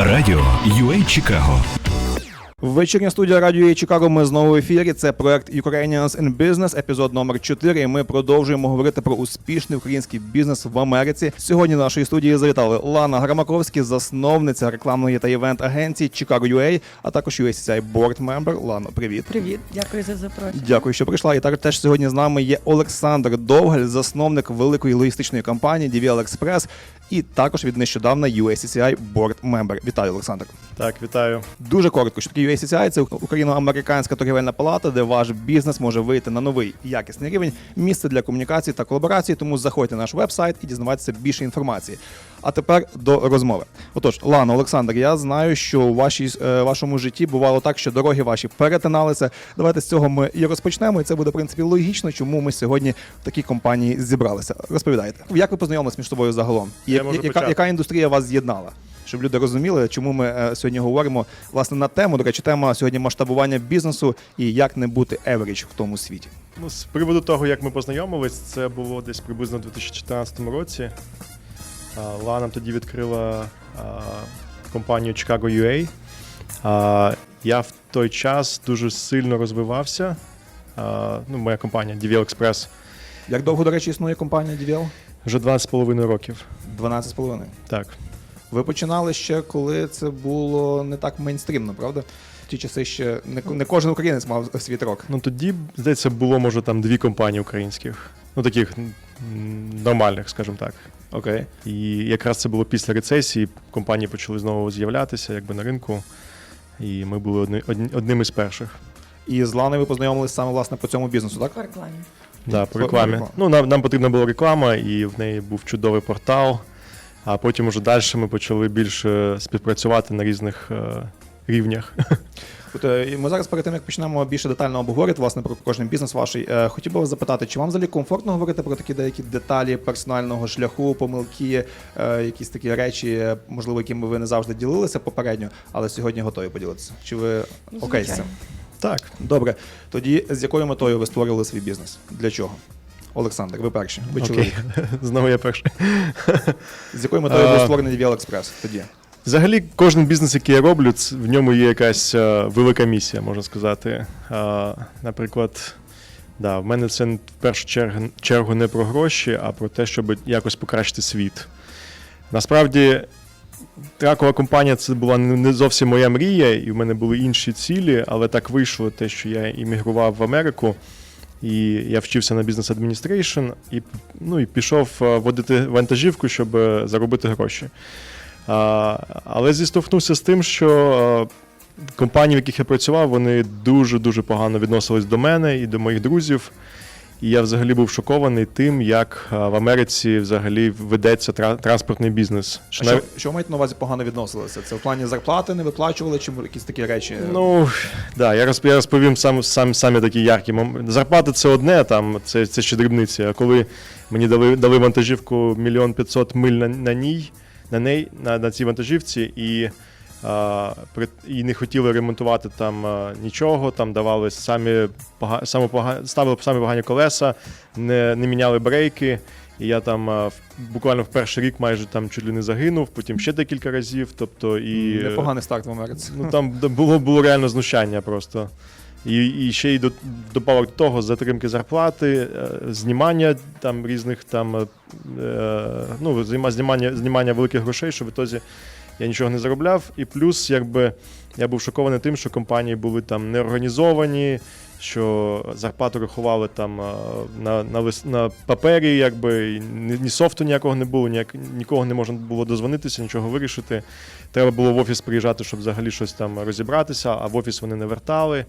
Радіо UA Чикаго. Вечірня студія радіо «Є Чикаго. Ми знову в ефірі. Це проект Ukrainians in Business, епізод номер 4. І ми продовжуємо говорити про успішний український бізнес в Америці. Сьогодні до нашої студії завітали Лана Грамаковський, засновниця рекламної та івент агенції Chicago UA, а також UACCI Board Member. Лано, привіт. Привіт, дякую за запрошення. Дякую, що прийшла. І так теж сьогодні з нами є Олександр Довгаль, засновник великої логістичної компанії DVL Express і також від нещодавна UACCI Board Member. Вітаю, Олександр. Так, вітаю. Дуже коротко, що таке UACCI – це Україно-американська торгівельна палата, де ваш бізнес може вийти на новий якісний рівень, місце для комунікації та колаборації. Тому заходьте на наш вебсайт і дізнавайтеся більше інформації. А тепер до розмови. Отож, Лана, Олександр, я знаю, що у вашій, е, вашому житті бувало так, що дороги ваші перетиналися. Давайте з цього ми і розпочнемо. І це буде в принципі логічно, чому ми сьогодні в такій компанії зібралися. Розповідайте, як ви познайомилися між собою загалом? І Я я- яка, яка індустрія вас з'єднала? Щоб люди розуміли, чому ми е, сьогодні говоримо власне на тему. До речі, тема сьогодні масштабування бізнесу і як не бути average в тому світі. Ну, з приводу того, як ми познайомились, це було десь приблизно у 2014 році. Лана тоді відкрила компанію Chicago UA. Я в той час дуже сильно розвивався. Ну, моя компанія DVL Express Як довго, до речі, існує компанія DVL? вже 12,5 років. 12,5. Так. Ви починали ще, коли це було не так мейнстрімно, правда? В ті часи ще не, не кожен українець мав свій рок. Ну тоді, здається, було, може, там дві компанії українських. Ну, таких нормальних, скажімо так. Окей. І якраз це було після рецесії. Компанії почали знову з'являтися якби на ринку. І ми були одни, одні, одним із перших. І з Ланою ви познайомились саме власне по цьому бізнесу, так? По рекламі. Да, по рекламі. Ну, нам, нам потрібна була реклама, і в неї був чудовий портал. А потім уже далі ми почали більше співпрацювати на різних е, рівнях. От, е, ми зараз перед тим, як почнемо більше детально обговорити власне про кожен бізнес ваш, е, хотів би вас запитати, чи вам взагалі комфортно говорити про такі деякі деталі персонального шляху, помилки, е, якісь такі речі, можливо, якими ви не завжди ділилися попередньо, але сьогодні готові поділитися? Чи ви Ну, окей з цим? Так. Добре. Тоді з якою метою ви створили свій бізнес? Для чого? Олександр, ви перші. Ви чоловік. Знову я перший. З якою метою був Е, створений Express тоді? Взагалі, кожен бізнес, який я роблю, в ньому є якась е, велика місія, можна сказати. Е, наприклад, да, в мене це в першу чергу, чергу не про гроші, а про те, щоб якось покращити світ. Насправді, тракова компанія це була не зовсім моя мрія, і в мене були інші цілі, але так вийшло те, що я іммігрував в Америку. І я вчився на бізнес адміністрейшн і, ну, і пішов е, водити вантажівку, щоб е, заробити гроші. А, але зіштовхнувся з тим, що е, компанії, в яких я працював, вони дуже-дуже погано відносились до мене і до моїх друзів. І я взагалі був шокований тим, як в Америці взагалі ведеться тра- транспортний бізнес. А Що що, маєте на увазі погано відносилися? Це в плані зарплати не виплачували, чи якісь такі речі? Ну, да, я, розп, я розповім сам, сам, самі такі яркі моменти. Зарплата це одне, там, це, це ще дрібниці. А коли мені дали, дали вантажівку мільйон п'ятсот миль на, на ній, на неї, на, на цій вантажівці, і, і не хотіли ремонтувати там нічого, там давали самі, пога, ставили самі погані колеса, не, не міняли брейки. І я там буквально в перший рік майже там чуть ли не загинув, потім ще декілька разів. Тобто, і, Непоганий старт в Америці. Ну там було, було реально знущання просто. І, і ще й до, до того затримки зарплати, е, знімання там різних там е, е, ну, знімання, знімання великих грошей, що в ітозі я нічого не заробляв. І плюс, якби я був шокований тим, що компанії були там неорганізовані, що зарплату рахували там е, на, на, на папері, якби ні, ні софту ніякого не було, ніяк, нікого не можна було дозвонитися, нічого вирішити. Треба було в офіс приїжджати, щоб взагалі щось там розібратися, а в офіс вони не вертали.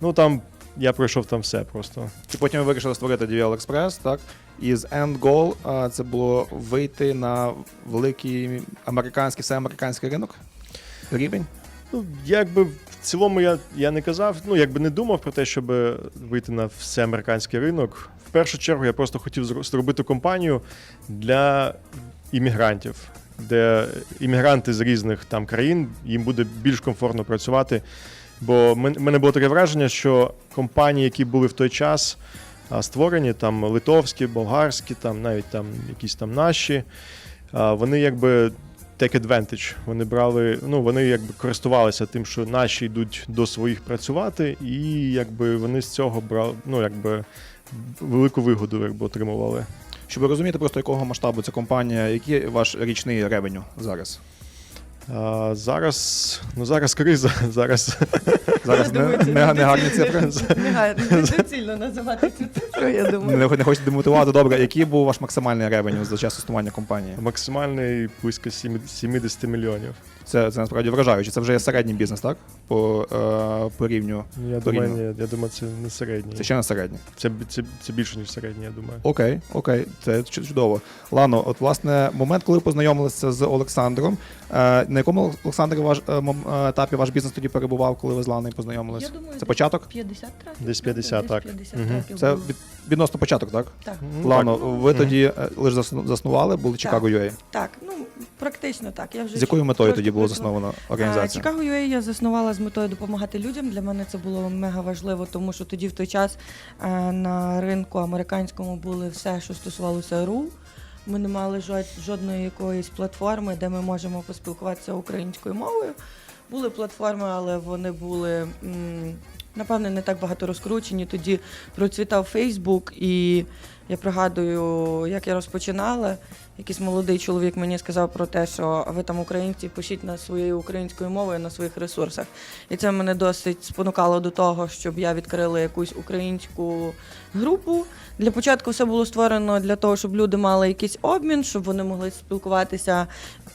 Ну там я пройшов там все просто. І потім ви вирішили створити DVL Express, так? І з end goal а, це було вийти на великий американський, всеамериканський ринок. Рівень. Ну, якби в цілому я, я не казав, ну якби не думав про те, щоб вийти на всеамериканський ринок. В першу чергу я просто хотів зробити компанію для іммігрантів, де іммігранти з різних там країн їм буде більш комфортно працювати. Бо в мене було таке враження, що компанії, які були в той час створені, там литовські, болгарські, там навіть там якісь там наші, вони якби take advantage. Вони брали, ну вони якби користувалися тим, що наші йдуть до своїх працювати, і якби вони з цього брали, ну якби велику вигоду якби отримували. Щоб ви розумієте, просто якого масштабу ця компанія, який ваш річний ревеню зараз? А, зараз, ну зараз криза, зараз Зараз не, не, не гарні цифри. Недоцільно називати цю цифру, я думаю. Не, не хочете демотивувати. Добре, який був ваш максимальний ревеню за час існування компанії? максимальний близько сім- 70 мільйонів. Це, це насправді вражаюче. Це вже є середній бізнес, так? По, е, по рівню. Я Порівняно. думаю, ні, я думаю, це не середній. Це ще не середній. Це, це, це більше, ніж середній, я думаю. Окей, окей, це чудово. Лано, от власне, момент, коли ви познайомилися з Олександром, е, на якому Олександр ваш е, мом- е, етапі ваш бізнес тоді перебував, коли ви з Ланою познайомилися? Я думаю, це десь початок? 50 траків. Десь 50, так. 50 Мгм. траків Це було. від, відносно початок, так? Так. Ну, Лано, так. ви тоді е, лише заснували, були Chicago UA. Так, ну практично так. Я вже З якою метою тоді було працювала. засновано організація? Chicago UA я заснувала з метою допомагати людям. Для мене це було мега важливо, тому що тоді в той час е, на ринку американському були все, що стосувалося РУ. Ми не мали жодної якоїсь платформи, де ми можемо поспілкуватися українською мовою. Були платформи, але вони були напевне не так багато розкручені. Тоді процвітав Фейсбук, і я пригадую, як я розпочинала. Якийсь молодий чоловік мені сказав про те, що ви там українці пишіть на своєю українською мовою на своїх ресурсах. І це мене досить спонукало до того, щоб я відкрила якусь українську групу. Для початку все було створено для того, щоб люди мали якийсь обмін, щоб вони могли спілкуватися,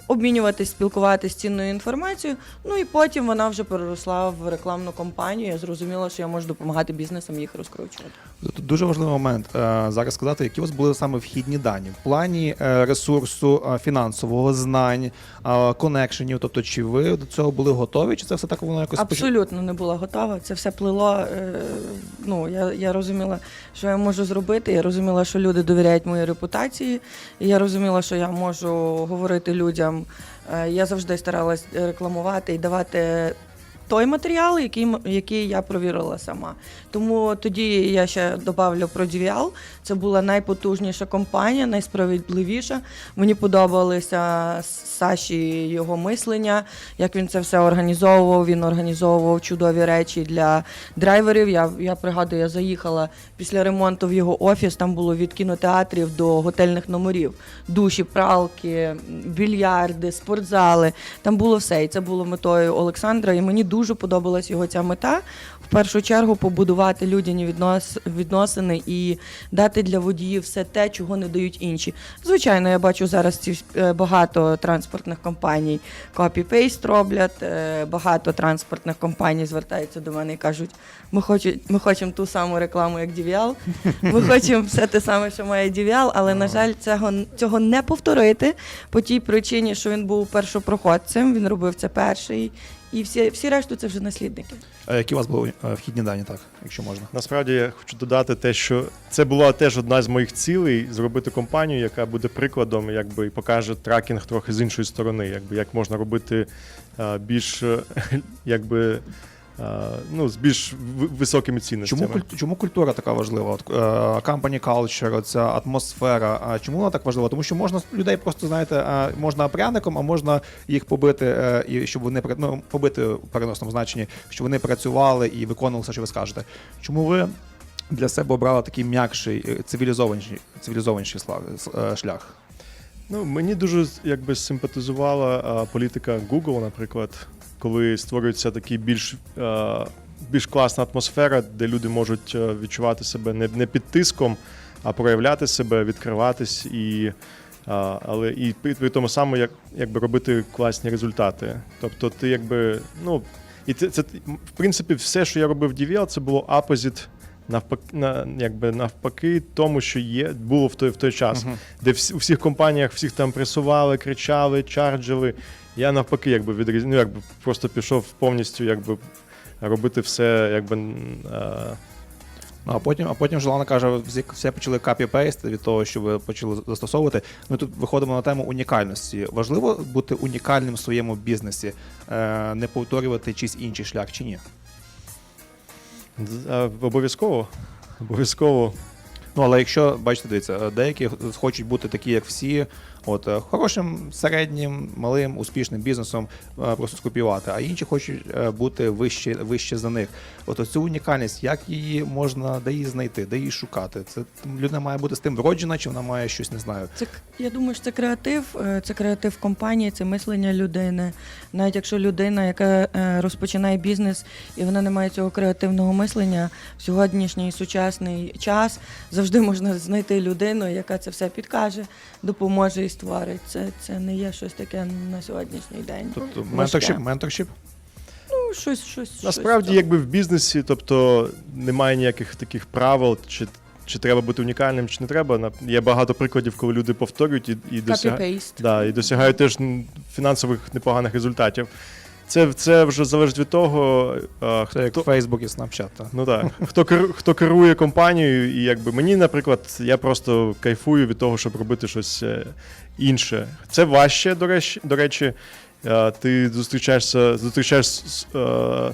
обмінюватись, спілкуватись цінною інформацією. Ну і потім вона вже переросла в рекламну кампанію. Я зрозуміла, що я можу допомагати бізнесам їх розкручувати. Тут дуже важливий момент е, зараз сказати, які у вас були саме вхідні дані в плані е, ресурсу е, фінансового знань, конекшенів. Тобто, чи ви до цього були готові, чи це все так воно якось Абсолютно не була готова. Це все плило. Ну я, я розуміла, що я можу зробити. Я розуміла, що люди довіряють моїй репутації. І я розуміла, що я можу говорити людям. Я завжди старалась рекламувати і давати. Той матеріал, який, який я провірила сама. Тому тоді я ще добавлю про DVL. Це була найпотужніша компанія, найсправедливіша. Мені подобалися Саші його мислення, як він це все організовував. Він організовував чудові речі для драйверів. Я, я пригадую, я заїхала після ремонту в його офіс. Там було від кінотеатрів до готельних номерів, душі, пралки, більярди, спортзали. Там було все. І це було метою Олександра. І мені дуже подобалась його ця мета. В першу чергу побудувати людяні віднос, відносини і дати для водіїв все те, чого не дають інші. Звичайно, я бачу зараз ці е, багато транспортних компаній копі-пейст роблять. е, Багато транспортних компаній звертаються до мене і кажуть: ми хочемо, ми хочемо ту саму рекламу, як DVL, ми хочемо все те саме, що має DVL, але на жаль, цього, цього не повторити по тій причині, що він був першопроходцем, він робив це перший. І всі, всі решту це вже наслідники. А Які у вас були е, вхідні дані, так, якщо можна? Насправді я хочу додати те, що це була теж одна з моїх цілей зробити компанію, яка буде прикладом, якби і покаже тракінг трохи з іншої сторони, якби як можна робити е, більш е, якби. Е, Ну, з більш високими цінностями. Чому, чому культура така важлива? От, е, company culture, ця атмосфера. А чому вона так важлива? Тому що можна людей просто, знаєте, е, можна пряником, а можна їх побити, і щоб вони ну, побити в переносному значенні, щоб вони працювали і виконували все, що ви скажете. Чому ви для себе обрали такий м'якший, цивілізованіший, цивілізованіший шлях? Ну, мені дуже якби симпатизувала а, політика Google, наприклад, коли створюється такий більш, а, більш класна атмосфера, де люди можуть відчувати себе не, під тиском, а проявляти себе, відкриватись і. А, але і при, при тому самому як, якби робити класні результати. Тобто, ти якби, ну, і це, це в принципі все, що я робив в DVL, це було апозит навпаки, на, якби навпаки тому, що є, було в той, в той час де всі, у всіх компаніях всіх там пресували, кричали, чарджили. Я навпаки, якби відріз... ну, якби просто пішов повністю, якби робити все, якби. е, Ну, а потім, а потім Желана каже, все почали copy-paste від того, що ви почали застосовувати. Ми тут виходимо на тему унікальності. Важливо бути унікальним в своєму бізнесі, е, не повторювати чийсь інший шлях чи ні. е, обов'язково. Обов'язково. Ну але якщо бачите, дивіться, деякі хочуть бути такі, як всі, От е, хорошим, середнім, малим, успішним бізнесом е, просто скопіювати, а інші хочуть е, бути вище, вище за них. От цю унікальність, як її можна, де її знайти, де її шукати? Це людина має бути з тим вроджена, чи вона має щось не знаю. Це я думаю, що це креатив, це креатив компанії, це мислення людини. Навіть якщо людина, яка розпочинає бізнес і вона не має цього креативного мислення, в сьогоднішній сучасний час завжди можна знайти людину, яка це все підкаже, допоможе і створить. Це, це не є щось таке на сьогоднішній день. Тобто Важке. менторшіп, менторшіп. Ну, щось, щось. Насправді, щось якби в бізнесі, тобто немає ніяких таких правил, чи, чи треба бути унікальним, чи не треба. Є багато прикладів, коли люди повторюють і, і, досягають, да, і досягають теж фінансових непоганих результатів. Це, це вже залежить від того, хто. Це як Facebook і Snapchat. та. Ну так. Хто, хто керує компанією, і якби мені, наприклад, я просто кайфую від того, щоб робити щось е, інше. Це важче, до речі. До речі, Е, ти зустрічаєшся, зустрічаєш е,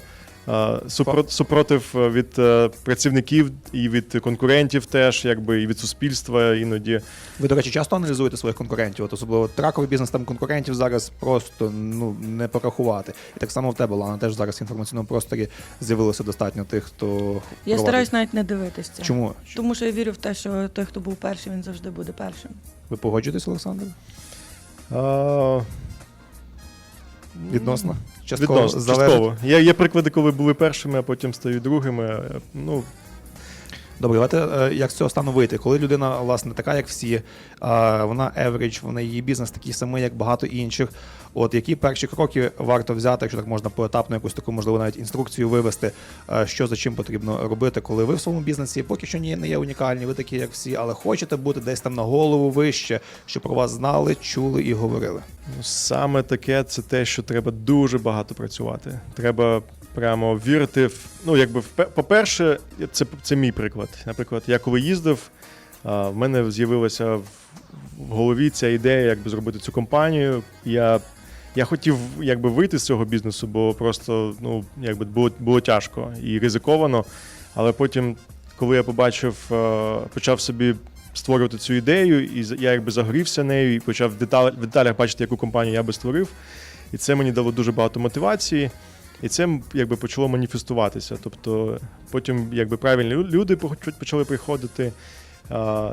супротив від е, працівників і від конкурентів теж, якби і від суспільства іноді. Ви, до речі, часто аналізуєте своїх конкурентів, от особливо траковий бізнес, там конкурентів зараз просто ну не порахувати. І так само в тебе, Лана, теж зараз в інформаційному просторі з'явилося достатньо тих, хто Я проводить. стараюсь навіть не дивитись це. Чому? Тому що я вірю в те, що той, хто був перший, він завжди буде першим. Ви погоджуєтесь, Олександр? Е, Відносно? Частково Відносно, залежить? частково. Є, є приклади, коли були першими, а потім стають другими. Е, Ну, Добре, давайте е, як з цього стану вийти. Коли людина, власне, така, як всі, вона average, вона її бізнес такий самий, як багато інших. От які перші кроки варто взяти, якщо так можна поетапно якусь таку, можливо, навіть інструкцію вивести, е, що за чим потрібно робити, коли ви в своєму бізнесі поки що ні, не є унікальні, ви такі, як всі, але хочете бути десь там на голову вище, щоб про вас знали, чули і говорили. Ну, Саме таке це те, що треба дуже багато працювати. Треба прямо вірити в. Ну, якби впе- по-перше, це, це мій приклад. Наприклад, я коли їздив, в мене з'явилася в, в голові ця ідея, якби зробити цю компанію. Я, я хотів якби вийти з цього бізнесу, бо просто ну, якби було, було тяжко і ризиковано. Але потім, коли я побачив, е, почав собі створювати цю ідею, і я якби загорівся нею і почав в деталях, в деталях бачити, яку компанію я би створив. І це мені дало дуже багато мотивації. І це якби почало маніфестуватися. Тобто потім якби правильні люди почали приходити.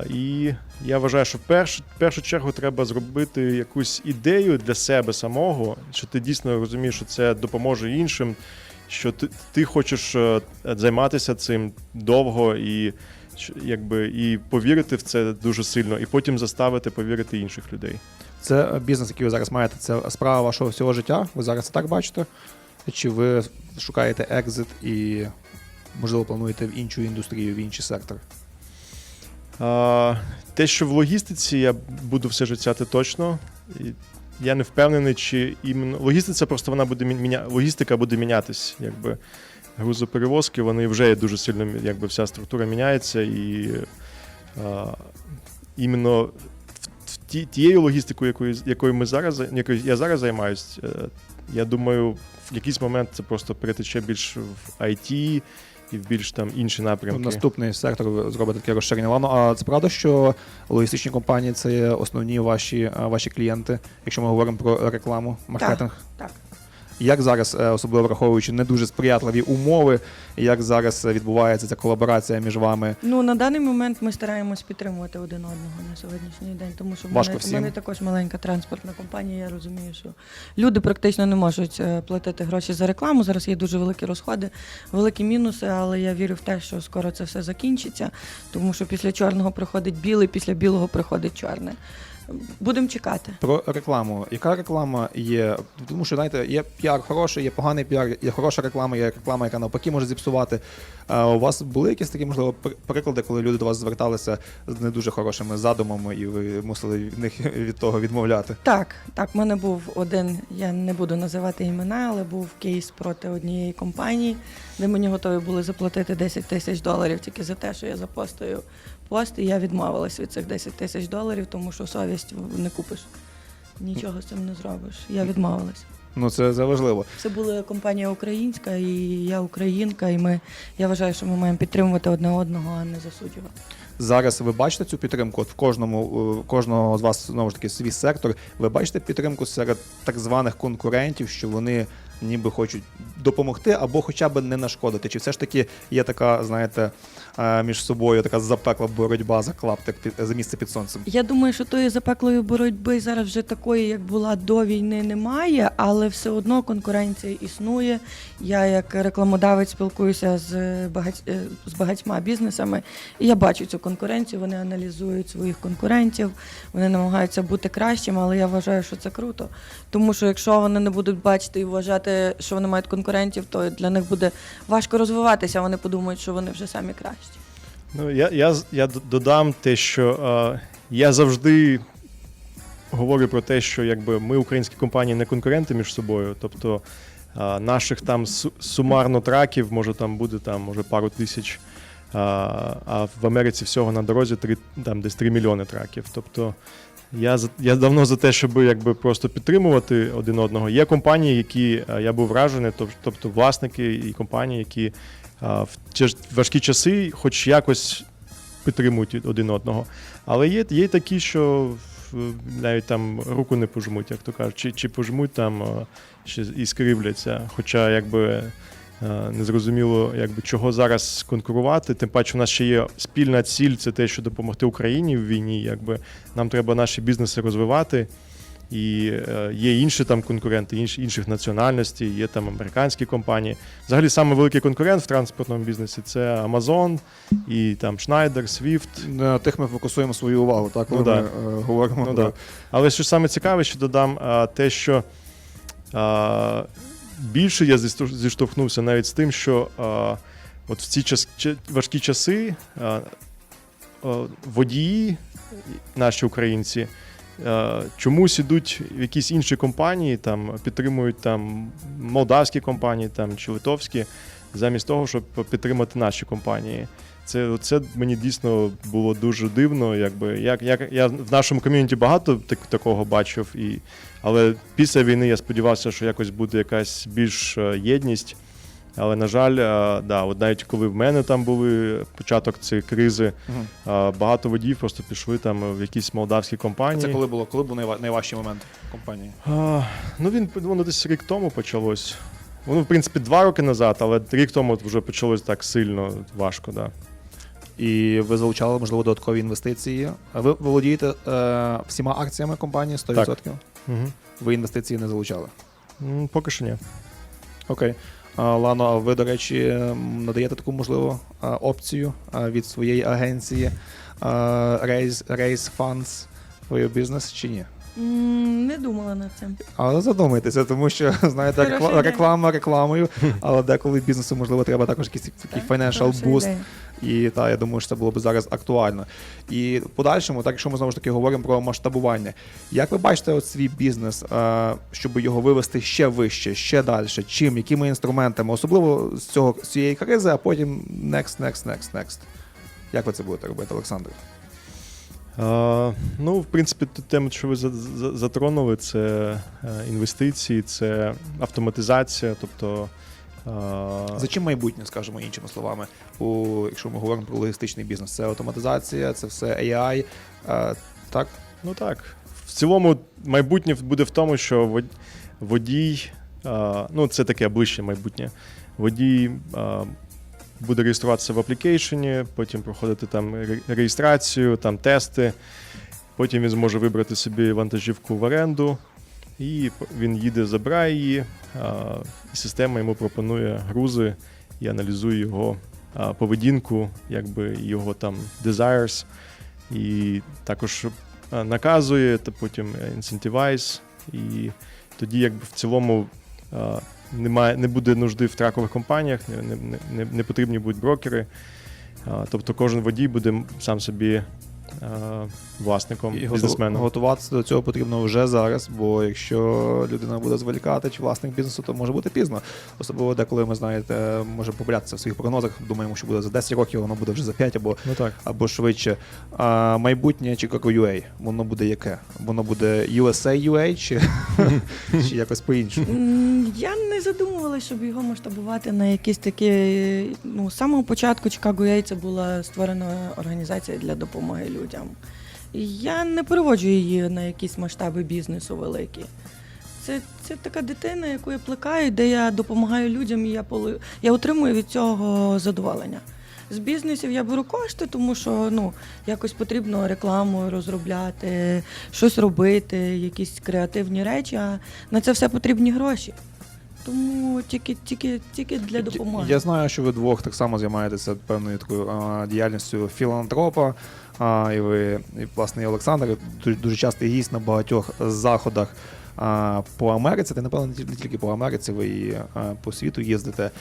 І я вважаю, що в першу, в першу чергу треба зробити якусь ідею для себе самого, що ти дійсно розумієш, що це допоможе іншим, що ти, ти хочеш е, займатися цим довго і якби і повірити в це дуже сильно, і потім заставити повірити інших людей. Це бізнес, який ви зараз маєте, це справа вашого всього життя. Ви зараз це так бачите? Чи ви шукаєте екзит і, можливо, плануєте в іншу індустрію, в інший сектор? Те, що в логістиці я буду все життя, точно. Я не впевнений, чи іменно логістиця просто вона буде мі- міня... логістика буде мінятись. Якби грузоперевозки, вони вже є дуже сильно, якби вся структура міняється, і а, іменно в, ті, тією логістикою, якою, якою ми зараз якою я зараз займаюсь, е, я думаю, в якийсь момент це просто перетече більш в IT і в більш там інші напрямки. Наступний сектор зробити таке розширення. Ладно, а це правда, що логістичні компанії це основні ваші, ваші клієнти, якщо ми говоримо про рекламу, маркетинг? Так. Як зараз, е, особливо враховуючи не дуже сприятливі умови, як зараз відбувається ця колаборація між вами? Ну на даний момент ми стараємось підтримувати один одного на сьогоднішній день, тому що Важко мене, в мене також маленька транспортна компанія. Я розумію, що люди практично не можуть е, платити гроші за рекламу. Зараз є дуже великі розходи, великі мінуси, але я вірю в те, що скоро це все закінчиться, тому що після чорного приходить білий, після білого приходить чорне. Будемо чекати. Про рекламу. Яка реклама є? Тому що знаєте, є піар хороший, є поганий піар, є хороша реклама, є реклама, яка навпаки може зіпсувати. А у вас були якісь такі, можливо, приклади, коли люди до вас зверталися з не дуже хорошими задумами, і ви мусили від них від того відмовляти? Так, так, в мене був один, я не буду називати імена, але був кейс проти однієї компанії, де мені готові були заплатити 10 тисяч доларів тільки за те, що я запостую пост, і я відмовилась від цих 10 тисяч доларів, тому що совість не купиш. Нічого з цим не зробиш. Я відмовилась. Ну це, це важливо. Це була компанія українська, і я українка, і ми я вважаю, що ми маємо підтримувати одне одного, а не засуджувати. Зараз ви бачите цю підтримку? От в кожному е, кожного з вас знову ж таки свій сектор. Ви бачите підтримку серед так званих конкурентів, що вони ніби хочуть допомогти або хоча б не нашкодити? Чи все ж таки є така, знаєте, між собою така запекла боротьба за клаптик за місце під сонцем? Я думаю, що тої запеклої боротьби зараз вже такої, як була до війни, немає, але все одно конкуренція існує. Я як рекламодавець спілкуюся з багать... е, з багатьма бізнесами, і я бачу цю конкуренцію. Вони аналізують своїх конкурентів, вони намагаються бути кращими, але я вважаю, що це круто. Тому що якщо вони не будуть бачити і вважати, що вони мають конкурентів, то для них буде важко розвиватися. Вони подумають, що вони вже самі кращі. Ну, я, я, я додам те, що е, я завжди говорю про те, що якби ми, українські компанії, не конкуренти між собою. Тобто е, наших там сумарно траків може там буде там, може пару тисяч. А, а в Америці всього на дорозі 3, там десь 3 мільйони траків. Тобто я, я давно за те, щоб якби просто підтримувати один одного. Є компанії, які е, я був вражений, тоб- тобто власники і компанії, які а, в важкі часи, хоч якось підтримують один одного. Але є, є такі, що навіть там руку не пожмуть, як то кажуть, чи, чи пожмуть там а, ще і скривляться. Хоча якби. Е, Незрозуміло, якби чого зараз конкурувати. Тим паче, у нас ще є спільна ціль це те, що допомогти Україні в війні. Якби нам треба наші бізнеси розвивати. І е, є інші там конкуренти, інші, інших національностей, є там американські компанії. Взагалі, саме великий конкурент в транспортному бізнесі це Amazon і там Schneider, Swift. На тих ми фокусуємо свою увагу, так коли Ну, ми е, говоримо Ну, про да. Але що саме цікаве, що додам те, що більше я зіштовхнувся навіть з тим, що а, от в ці час, важкі часи а, а, водії, наші українці, а, чомусь ідуть в якісь інші компанії, там підтримують там молдавські компанії там, чи литовські, замість того, щоб підтримати наші компанії. Це, це мені дійсно було дуже дивно. Якби як, як я в нашому ком'юніті багато так, такого бачив, і, але після війни я сподівався, що якось буде якась більш е, єдність. Але на жаль, е, да, от навіть коли в мене там були початок цієї кризи, е, багато водіїв просто пішли там в якісь молдавські компанії. це коли було, коли був найва- найважчий момент компанії. А, ну він воно десь рік тому почалось. Воно, в принципі, два роки назад, але рік тому вже почалось так сильно важко, да. І ви залучали, можливо, додаткові інвестиції. А Ви володієте е, всіма акціями компанії 100%? Угу. Ви інвестиції не залучали. Поки що ні. Окей. А, Лано, а ви, до речі, м, надаєте таку можливу опцію від своєї агенції а, Raise, Raise Funds for your business чи ні? М, Не думала над цим. Але задумайтеся, тому що знаєте, Хороша рекла- ідея. реклама рекламою, але деколи бізнесу можливо треба також якийсь такий Так, financial хороша boost. ідея. І та я думаю, що це було б зараз актуально. І в подальшому, так якщо ми знову ж таки говоримо про масштабування, як ви бачите от свій бізнес, е, щоб його вивести ще вище, ще далі? Чим, якими інструментами, особливо з цього з цієї кризи, а потім next, next, next, next. Як ви це будете робити, Олександр? А, ну, в принципі, ту що ви за- за- затронули, це е, інвестиції, це автоматизація, тобто. За чим майбутнє, скажімо іншими словами, у, якщо ми говоримо про логістичний бізнес? Це автоматизація, це все AI, так? Ну так. В цілому майбутнє буде в тому, що водій, ну це таке ближче майбутнє. Водій буде реєструватися в аплікейшені, потім проходити там реєстрацію, там тести. Потім він зможе вибрати собі вантажівку в оренду, і він їде, забирає її, і система йому пропонує грузи. І аналізує його поведінку, якби його там desires, і також е, наказує, та потім інцентивайз, і тоді, якби в цілому е, немає, не буде нужди в тракових компаніях, не, не, не, не потрібні будуть брокери. Е, Тобто кожен водій буде сам собі е, власником, І бізнесменом. готуватися до цього потрібно вже зараз, бо якщо людина буде зволікати чи власник бізнесу, то може бути пізно. Особливо деколи ми знаєте, можемо помилятися в своїх прогнозах. Думаємо, що буде за 10 років, воно буде вже за 5 або, Ну так. або швидше. А майбутнє Chicago UA, воно буде яке? Воно буде USA UA чи, чи якось по-іншому? Я не задумувалася, щоб його масштабувати на якісь такі. Ну, з самого початку Chicago UA це була створена організація для допомоги людям. Я не переводжу її на якісь масштаби бізнесу великі. Це, це така дитина, яку я плекаю, де я допомагаю людям, і я, полу... я отримую від цього задоволення. З бізнесів я беру кошти, тому що ну, якось потрібно рекламу розробляти, щось робити, якісь креативні речі, а на це все потрібні гроші. Тому тільки, тільки, тільки для допомоги. Я знаю, що ви двох так само займаєтеся певною такою а, діяльністю філантропа. А, і ви, і, власне, і Олександр дуже, частий гість на багатьох заходах а, по Америці. Та напевно не тільки по Америці, ви і а, по світу їздите.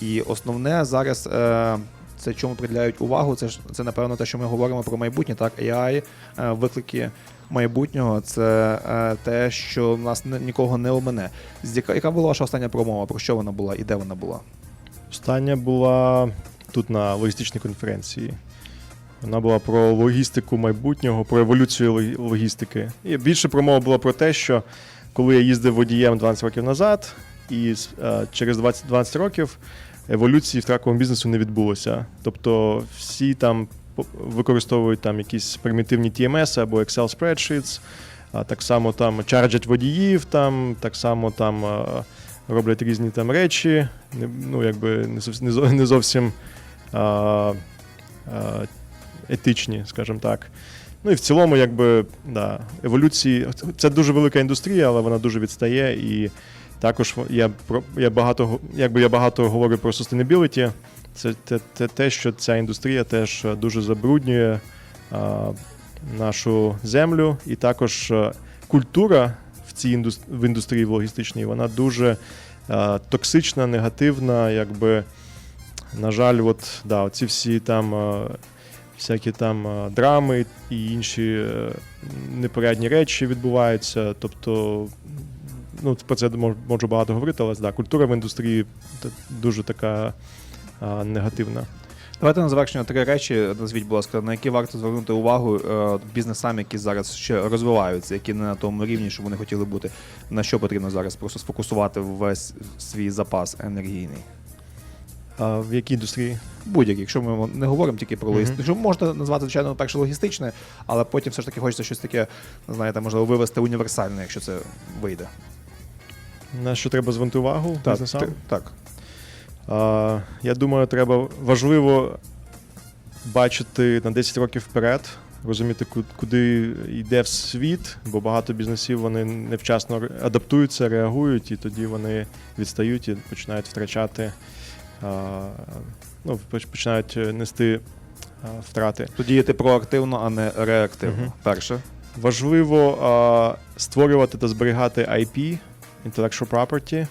І основне зараз. Е, це чому приділяють увагу, це ж це напевно те, що ми говоримо про майбутнє, так AI, е, виклики майбутнього. Це е, те, що нас нікого не омине. Яка, яка була ваша остання промова? Про що вона була і де вона була? Остання була тут на логістичній конференції. Вона була про логістику майбутнього, про еволюцію логістики. І більше промова була про те, що коли я їздив водієм 12 років назад, і е, через 20, 20 років еволюції в траковому бізнесу не відбулося. Тобто всі там використовують там якісь примітивні TMS або Excel spreadsheets, так само там чарджать водіїв, там, так само там е, роблять різні там речі, ну, якби не зовсім, не зовсім етичні, скажімо так. Ну і в цілому, якби, да, еволюції, це дуже велика індустрія, але вона дуже відстає. І також я, я, багато, якби я багато говорю про sustainability. Це те, те, те, що ця індустрія теж дуже забруднює а, нашу землю, і також культура в цій індус- в індустрії логістичній, вона дуже е, токсична, негативна, якби. На жаль, от, да, ці всі там е, всякі там е, драми і інші е, непорядні речі відбуваються. Тобто, ну, про це мож- можу багато говорити, але да, культура в індустрії дуже така е, негативна. Давайте на завершення три речі. Назвіть, будь ласка, на які варто звернути увагу е, бізнесам, які зараз ще розвиваються, які не на тому рівні, що вони хотіли бути. На що потрібно зараз просто сфокусувати весь свій запас енергійний? А в якій індустрії? Будь-який, якщо ми не говоримо тільки про логістику, що можна назвати звичайно перше логістичне, але потім все ж таки хочеться щось таке, знаєте, можливо, вивести універсальне, якщо це вийде. На що треба звернути увагу бізнесам? ти- так. А, я думаю, треба важливо бачити на 10 років вперед, розуміти, куди йде в світ, бо багато бізнесів вони невчасно адаптуються, реагують, і тоді вони відстають і починають втрачати, ну, починають е, нести втрати. То діяти проактивно, а не реактивно. Мгм. Перше. Важливо а, створювати та зберігати IP, intellectual property.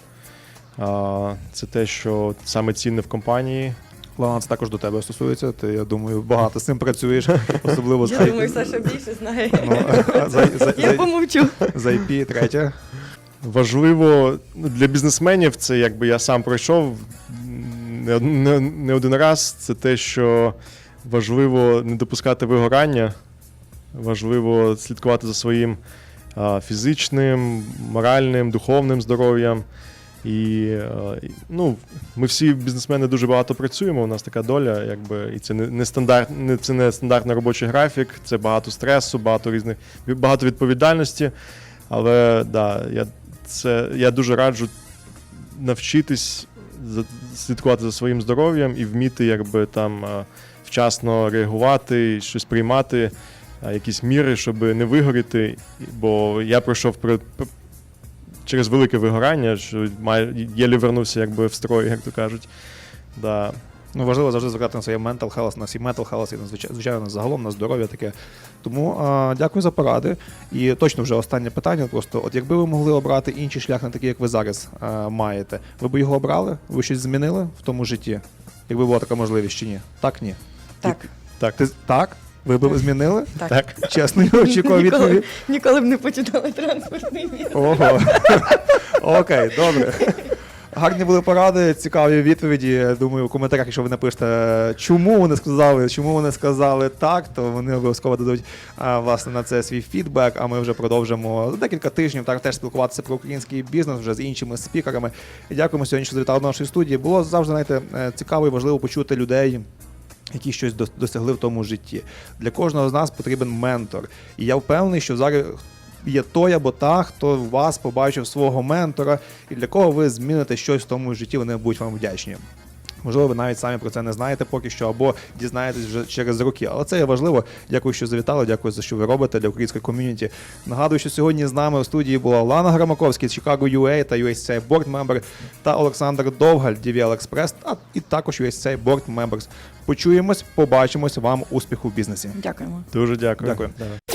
А, це те, що саме цінне в компанії. Лана, це також до тебе стосується. Ти, я думаю, багато з цим працюєш, особливо з Я думаю, Саша більше знає. Ну, за, за, Я за, помовчу. за IP, третє. Важливо ну, для бізнесменів, це якби я сам пройшов не, не, не один раз. Це те, що важливо не допускати вигорання, важливо слідкувати за своїм а, фізичним, моральним, духовним здоров'ям. І ну, ми всі бізнесмени дуже багато працюємо. У нас така доля, якби, і це не, не стандарт, не це не стандартний робочий графік, це багато стресу, багато різних багато відповідальності. Але да, я, це, я дуже раджу навчитись слідкувати за своїм здоров'ям і вміти якби, там, е, вчасно реагувати, щось приймати, е, якісь міри, щоб не вигоріти. Бо я пройшов при, через велике вигорання, що єлі вернувся якби, в строй, як то кажуть. Да. Ну, важливо завжди звертати на своє mental health, на свій mental health, і на звичайно, загалом на здоров'я таке. Тому а, дякую за поради. І точно вже останнє питання. Просто, от якби ви могли обрати інший шлях, не такий, як ви зараз а, маєте, ви б його обрали? Ви щось змінили в тому житті? Якби була така можливість чи ні? Так, ні. Так. Так. Ти так? Ви б змінили? Так. Так. Чесно, я очікував відповідь. ніколи б не починала транспортний. Ого. Окей, добре. Гарні були поради, цікаві відповіді. Думаю, в коментарях, якщо ви напишете, чому вони сказали, чому вони сказали так, то вони обов'язково дадуть власне на це свій фідбек. А ми вже продовжимо за декілька тижнів так теж спілкуватися про український бізнес вже з іншими спікерами. Дякуємо сьогодні, що завітали до нашої студії. Було завжди знаєте, е, цікаво і важливо почути людей які щось досягли в тому житті. Для кожного з нас потрібен ментор. І я впевнений, що зараз є той або та, хто в вас побачив свого ментора, і для кого ви зміните щось в тому житті, вони будуть вам вдячні. Можливо, ви навіть самі про це не знаєте поки що, або дізнаєтесь вже через роки. Але це є важливо. Дякую, що завітали. Дякую за що ви робите для української ком'юніті. Нагадую, що сьогодні з нами у студії була Лана Грамаковський з Chicago UA та USCI Board Member та Олександр Довгаль, DVL Express, а і також USCI Board Members. Почуємось, побачимось. Вам успіху в бізнесі. Дякуємо. Дуже дякую. Дякую. Да.